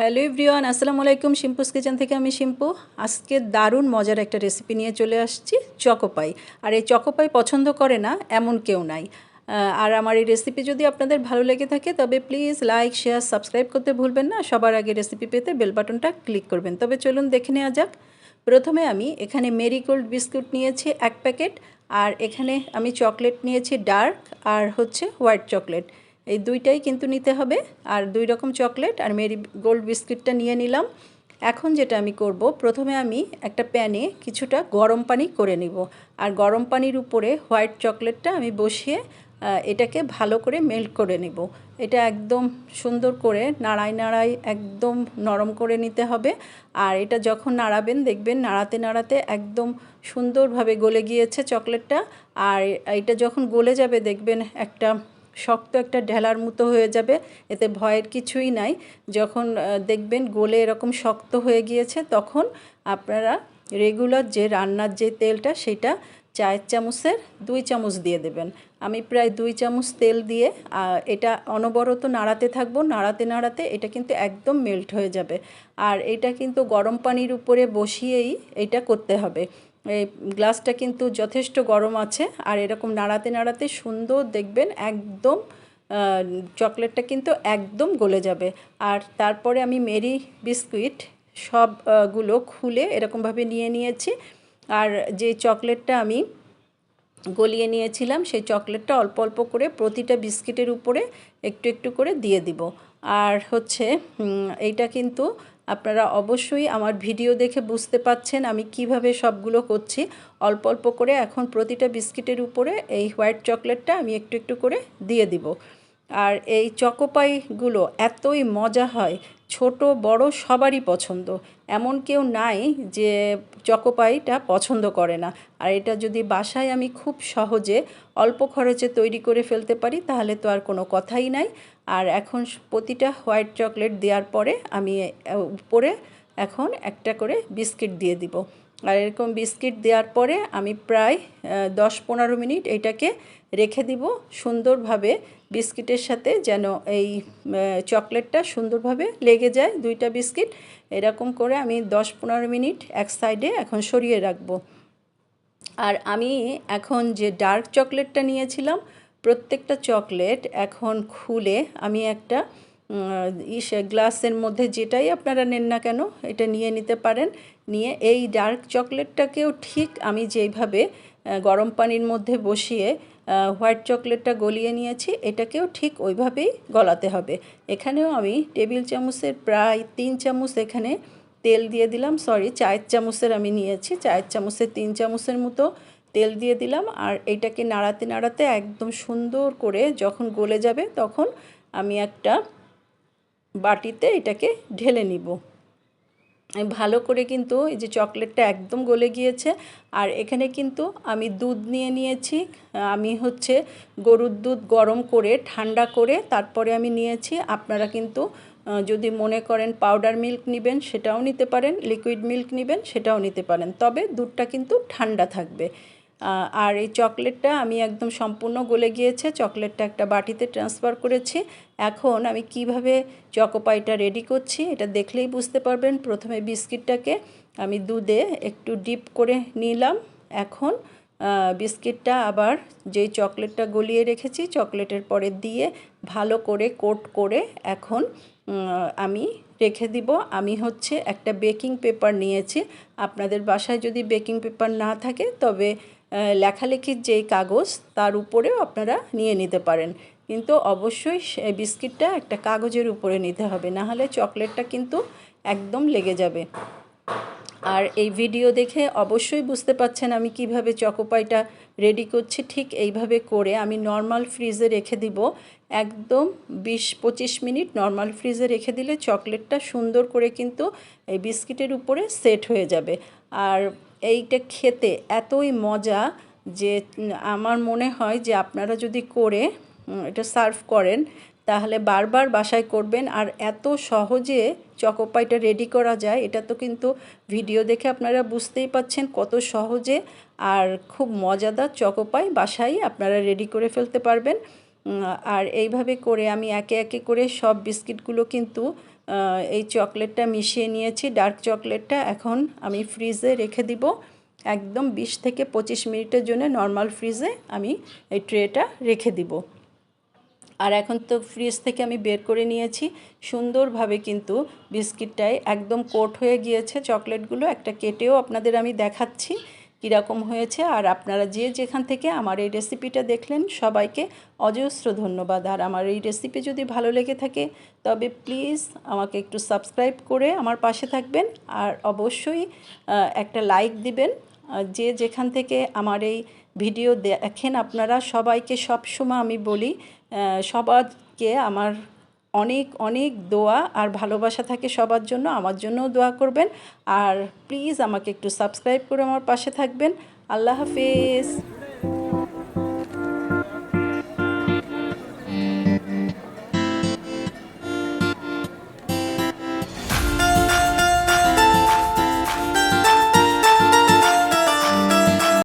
Hello everyone, আসসালামু আলাইকুম। শিম্পুস kitchen থেকে আমি শিম্পু। আজকে দারুণ মজার একটা রেসিপি নিয়ে চলে আসছি, চকোপাই। আর এই চকোপাই পছন্দ করে না, এমন কেউ নাই। আর আমার এই রেসিপি যদি আপনাদের ভালো লেগে থাকে, তবে প্লিজ লাইক, শেয়ার, সাবস্ক্রাইব করতে ভুলবেন না। সবার আগে রেসিপি পেতে বেল বাটনটা ক্লিক করবেন। তবে চলুন দেখে নেওয়া যাক। প্রথমে আমি এখানে মেরিগোল্ড বিস্কুট নিয়েছি এক প্যাকেট, আর এখানে আমি চকলেট নিয়েছি ডার্ক, আর হচ্ছে হোয়াইট চকলেট। এই দুইটাই কিন্তু নিতে হবে। আর দুই রকম চকলেট আর মেরি গোল্ড বিস্কিটটা নিয়ে নিলাম। এখন যেটা আমি করব, প্রথমে আমি একটা প্যানে কিছুটা গরম পানি করে নিব। আর গরম পানির উপরে হোয়াইট চকলেটটা আমি বসিয়ে এটাকে ভালো করে মেল্ট করে নেব। এটা একদম সুন্দর করে নাড়াই নাড়াই একদম নরম করে নিতে হবে। আর এটা যখন নাড়াবেন, দেখবেন নাড়াতে নাড়াতে একদম সুন্দরভাবে গলে গিয়েছে চকলেটটা। আর এটা যখন গলে যাবে, দেখবেন একটা শক্ত একটা ঢেলার মতো হয়ে যাবে, এতে ভয়ের কিছুই নাই। যখন দেখবেন গোলে এরকম শক্ত হয়ে গিয়েছে, তখন আপনারা রেগুলার যে রান্নার যে তেলটা, সেটা চায়ের চামচের দুই চামচ দিয়ে দেবেন। আমি প্রায় দুই চামচ তেল দিয়ে এটা অনবরত নাড়াতে থাকব। নাড়াতে নাড়াতে এটা কিন্তু একদম মেল্ট হয়ে যাবে। আর এটা কিন্তু গরম পানির উপরে বসিয়েই এটা করতে হবে। এই গ্লাসটা কিন্তু যথেষ্ট গরম আছে আর এরকম নাড়াতে নাড়াতে সুন্দর দেখবেন একদম চকলেটটা কিন্তু একদম গলে যাবে। আর তারপরে আমি মেরি বিস্কুইট সবগুলো খুলে এরকমভাবে নিয়ে নিয়েছি। আর যে চকলেটটা আমি গলিয়ে নিয়েছিলাম, সেই চকলেটটা অল্প অল্প করে প্রতিটা বিস্কিটের উপরে একটু একটু করে দিয়ে দিব। আর হচ্ছে এইটা কিন্তু আপনারা অবশ্যই আমার ভিডিও দেখে বুঝতে পাচ্ছেন আমি কীভাবে সবগুলো করছি। অল্প অল্প করে এখন প্রতিটা বিস্কিটের উপরে এই হোয়াইট চকলেটটা আমি একটু একটু করে দিয়ে দিব। আর এই চকোপাইগুলো এতই মজা হয় ছোট, বড় সবারই পছন্দ। এমন কেউ নাই যে চকোপাইটা পছন্দ করে না। আর এটা যদি বাসায় আমি খুব সহজে অল্প খরচে তৈরি করে ফেলতে পারি, তাহলে তো আর কোনো কথাই নাই। আর এখন প্রতিটা হোয়াইট চকলেট দেওয়ার পরে আমি উপরে এখন একটা করে বিস্কিট দিয়ে দিব। আর এরকম বিস্কিট দেওয়ার পরে আমি প্রায় দশ পনেরো মিনিট এটাকে রেখে দিব সুন্দরভাবে বিস্কিটের সাথে যেন এই চকলেটটা সুন্দরভাবে লেগে যায় দুইটা বিস্কিট। এরকম করে আমি দশ পনেরো মিনিট এক সাইডে এখন সরিয়ে রাখব। আর আমি এখন যে ডার্ক চকলেটটা নিয়েছিলাম, প্রত্যেকটা চকলেট এখন খুলে আমি একটা ইস গ্লাসের মধ্যে যেটাই আপনারা নেন না কেন, এটা নিয়ে নিতে পারেন। নিয়ে এই ডার্ক চকলেটটাকেও ঠিক আমি যেইভাবে গরম পানির মধ্যে বসিয়ে হোয়াইট চকলেটটা গলিয়ে নিয়েছি, এটাকেও ঠিক ওইভাবেই গলাতে হবে। এখানেও আমি টেবিল চামচের প্রায় তিন চামচ এখানে তেল দিয়ে দিলাম। সরি, চায়ের চামচের আমি নিয়েছি। চায়ের চামচের তিন চামচের মতো তেল দিয়ে দিলাম। আর এটাকে নাড়াতে নাড়াতে একদম সুন্দর করে যখন গলে যাবে, তখন আমি একটা বাটিতে এটাকে ঢেলে নিব। ভালো করে কিন্তু এই যে চকলেটটা একদম গলে গিয়েছে, আর এখানে কিন্তু আমি দুধ নিয়ে নিয়েছি। আমি হচ্ছে গরুর দুধ গরম করে ঠান্ডা করে তারপরে আমি নিয়েছি। আপনারা কিন্তু যদি মনে করেন পাউডার মিল্ক নেবেন সেটাও নিতে পারেন লিকুইড মিল্ক নেবেন সেটাও নিতে পারেন। তবে দুধটা কিন্তু ঠান্ডা থাকবে। আর এই চকলেটটা আমি একদম সম্পূর্ণ গলে গিয়েছে। চকলেটটা একটা বাটিতে ট্রান্সফার করেছি। এখন আমি কীভাবে চকোপাইটা রেডি করছি এটা দেখলেই বুঝতে পারবেন। প্রথমে বিস্কিটটাকে আমি দুধে একটু ডিপ করে নিলাম। এখন বিস্কিটটা আবার যেই চকলেটটা গলিয়ে রেখেছি, চকলেটের পরে দিয়ে ভালো করে কোট করে এখন আমি রেখে দিব। আমি হচ্ছে একটা বেকিং পেপার নিয়েছি। আপনাদের বাসায় যদি বেকিং পেপার না থাকে, তবে লেখালেখির যেই কাগজ, তার উপরেও আপনারা নিয়ে নিতে পারেন। কিন্তু অবশ্যই বিস্কিটটা একটা কাগজের উপরে নিতে হবে, না হলে চকলেটটা কিন্তু একদম লেগে যাবে। আর এই ভিডিও দেখে অবশ্যই বুঝতে পাচ্ছেন আমি কীভাবে চকোপাইটা রেডি করছি, ঠিক এইভাবে করে আমি নর্মাল ফ্রিজে রেখে দিব। একদম বিশ পঁচিশ মিনিট নর্মাল ফ্রিজে রেখে দিলে চকলেটটা সুন্দর করে কিন্তু এই বিস্কিটের উপরে সেট হয়ে যাবে। আর এইটা খেতে এতই মজা যে আমার মনে হয় যে আপনারা যদি করে এটা সার্ভ করেন, তাহলে বারবার বাসায় করবেন। আর এত সহজে চকোপাইটা রেডি করা যায়, এটা তো কিন্তু ভিডিও দেখে আপনারা বুঝতেই পাচ্ছেন কত সহজে আর খুব মজাদার চকোপাই বাসায় আপনারা রেডি করে ফেলতে পারবেন। আর এইভাবে করে আমি একে একে করে সব বিস্কিটগুলো কিন্তু এই চকলেটটা মিশিয়ে নিয়েছি, ডার্ক চকলেটটা এখন আমি ফ্রিজে রেখে দিব। একদম বিশ থেকে পঁচিশ মিনিটের জন্য নর্মাল ফ্রিজে আমি এই ট্রেটা রেখে দিব। আর এখন তো ফ্রিজ থেকে আমি বের করে নিয়েছি। সুন্দরভাবে কিন্তু বিস্কিটটায় একদম কোট হয়ে গিয়েছে চকলেটগুলো। একটা কেটেও আপনাদের আমি দেখাচ্ছি। কীরকম হয়েছে আর আপনারা যে যেখান থেকে আমার এই রেসিপিটা দেখলেন, সবাইকে অজস্র ধন্যবাদ। আর আমার এই রেসিপি যদি ভালো লেগে থাকে, তবে প্লিজ আমাকে একটু সাবস্ক্রাইব করে আমার পাশে থাকবেন আর অবশ্যই একটা লাইক দিবেন। যে যেখান থেকে আমার এই ভিডিও দেখেন, আপনারা সবাইকে সবসময় আমি বলি সবাইকে আমার অনেক অনেক দোয়া আর ভালোবাসা থাকে সবার জন্য। আমার জন্যও দোয়া করবেন। আর প্লিজ আমাকে একটু সাবস্ক্রাইব করে আমার পাশে থাকবেন। আল্লাহ হাফেজ।